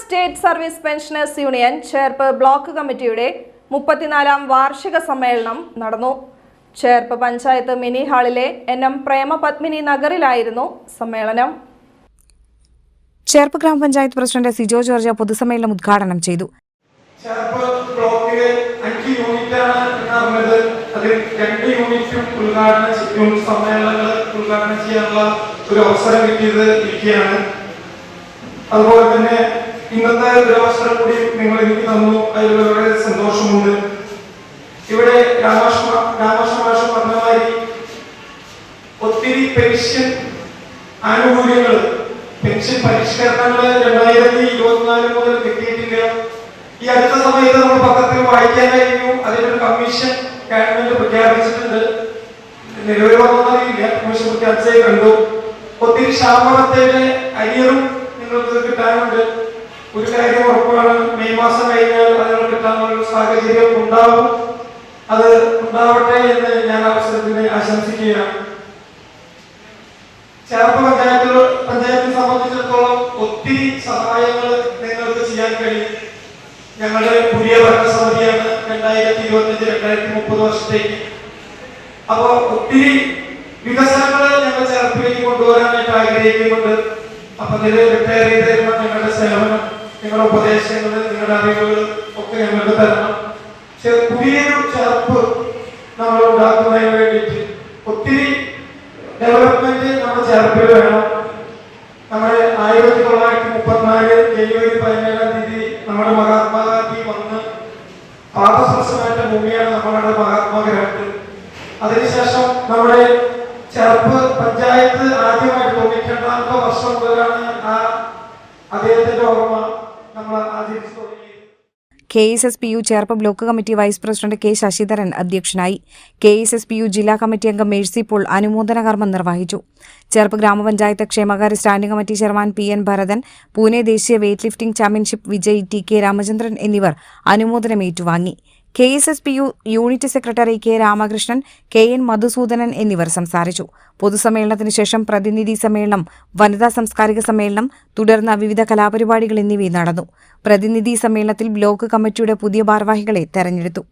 State service pensioners union Cherpu block കമ്മിറ്റിയുടെ മുപ്പത്തിനാലാം വാർഷിക സമ്മേളനം നടന്നു. ചേർപ്പ് പഞ്ചായത്ത് മിനി ഹാളിലെ എൻ എം പ്രേമപത്മിനി നഗറിലായിരുന്നു സമ്മേളനം. ചേർപ്പ് ഗ്രാമപഞ്ചായത്ത് പ്രസിഡന്റ് സിജോ ജോർജ് പൊതുസമ്മേളനം ഉദ്ഘാടനം ചെയ്തു. ചേർപ്പ് ബ്ലോക്കിലെ അഞ്ച് യൂണിറ്റാണ് പറഞ്ഞത് അതിൽ രണ്ട് യൂണിറ്റും ഉദ്ഘാടനം ചെയ്യും സമ്മേളനങ്ങൾ ഉദ്ഘാടനം ചെയ്യാനുള്ള ഒരു അവസരം കിട്ടിയത് ഇരിക്കുകയാണ് അതുപോലെ തന്നെ ഇന്നത്തെ ഒരു അവസരം കൂടി നിങ്ങൾ എനിക്ക് തന്നു. അതിൽ വളരെ സന്തോഷമുണ്ട്. ഇവിടെ മാഷ പറഞ്ഞ മാതിരി ഒത്തിരി പെൻഷൻ ആനുകൂല്യങ്ങൾ പെൻഷൻ പരിഷ്കരണങ്ങൾ രണ്ടായിരത്തി ഇരുപത്തിനാല് മുതൽ കിട്ടിയിട്ടില്ല. ഈ അടുത്ത സമയത്ത് നമ്മൾ പത്രത്തിൽ വായിക്കാനായിരുന്നു അതിനൊരു കമ്മീഷൻ ഗവൺമെന്റ് പ്രഖ്യാപിച്ചിട്ടുണ്ട്. നിലവിൽ വന്നറിയില്ല കമ്മീഷൻ പ്രഖ്യാപിച്ചേ കണ്ടു. ഒത്തിരി ക്ഷാമത്തിന്റെ അരിയറും നിങ്ങൾക്ക് കിട്ടാനുണ്ട്. ഒരു കാര്യം ഉറപ്പാണ്. മെയ് മാസം കഴിഞ്ഞാൽ അതിന് കിട്ടാനുള്ള ഒരു സാഹചര്യം ഉണ്ടാവും. അത് ഉണ്ടാവട്ടെ എന്ന് ഞാൻ അവസരത്തിന് ആശംസിക്കുകയാണ്. ചേർപ്പ് പഞ്ചായത്ത് പഞ്ചായത്തിനെ സംബന്ധിച്ചിടത്തോളം ഒത്തിരി സഹായങ്ങൾ നിങ്ങൾക്ക് ചെയ്യാൻ കഴിയും. ഞങ്ങളുടെ പുതിയ ഭരണസമിതിയാണ് രണ്ടായിരത്തി ഇരുപത്തിയഞ്ച് രണ്ടായിരത്തി മുപ്പത് വർഷത്തേക്ക്. അപ്പോൾ ഒത്തിരി വികസനങ്ങൾ ഞങ്ങൾ ചേർപ്പിലേക്ക് കൊണ്ടുവരാനായിട്ട് ആഗ്രഹിക്കുന്നുണ്ട്. അപ്പൊ ഇതിൽ റിട്ടയർ ചെയ്ത് തരുന്ന ഞങ്ങളുടെ സേവനം നിങ്ങളുടെ ഉപദേശങ്ങൾ നിങ്ങളുടെ അറിവുകൾ ഒക്കെ ഞങ്ങൾക്ക് തരണം. പുതിയൊരു ചേർപ്പ് നമ്മൾ ഉണ്ടാക്കുന്നതിന് വേണ്ടിയിട്ട് ഒത്തിരി ഡെവലപ്മെന്റ് നമ്മുടെ ചെറുപ്പിൽ വേണം. നമ്മുടെ ആയിരത്തി തൊള്ളായിരത്തി മുപ്പത്തിനാല് ജനുവരി പതിനേഴാം തീയതി നമ്മുടെ മഹാത്മാഗാന്ധി വന്ന് പാദസ്പർശമേറ്റ ഭൂമിയാണ് നമ്മളുടെ മഹാത്മാഗാന്ധി അതിനുശേഷം നമ്മുടെ ചെറുപ്പ് പഞ്ചായത്ത് ആദ്യമായിട്ട് തൊണ്ണൂറ്റി രണ്ടാമത്തെ വർഷം മുതലാണ് ആ അദ്ദേഹത്തിന്റെ ഓർമ്മ. K S S P U Cherpu block committee vice president K Sasidharan അധ്യക്ഷനായി. K S S P U ജില്ലാ കമ്മിറ്റി അംഗം മേഴ്സി പോൾ അനുമോദന കർമ്മം നിർവഹിച്ചു. ചേർപ്പ് ഗ്രാമപഞ്ചായത്ത് ക്ഷേമകാര്യ standing committee chairman P N Bharathan Pune ദേശീയ weight lifting championship Vijay T K Ramachandran എന്നിവർ അനുമോദനം ഏറ്റുവാങ്ങി K S S P U unit secretary K Ramakrishnan K N Madhusudanan എന്നിവർ സംസാരിച്ചു. പൊതുസമ്മേളനത്തിന് ശേഷം പ്രതിനിധി സമ്മേളനം വനിതാ സാംസ്കാരിക സമ്മേളനം തുടർന്ന് വിവിധ കലാപരിപാടികൾ എന്നിവയും നടന്നു. പ്രതിനിധി സമ്മേളനത്തിൽ ബ്ലോക്ക് കമ്മിറ്റിയുടെ പുതിയ ഭാരവാഹികളെ തെരഞ്ഞെടുത്തു.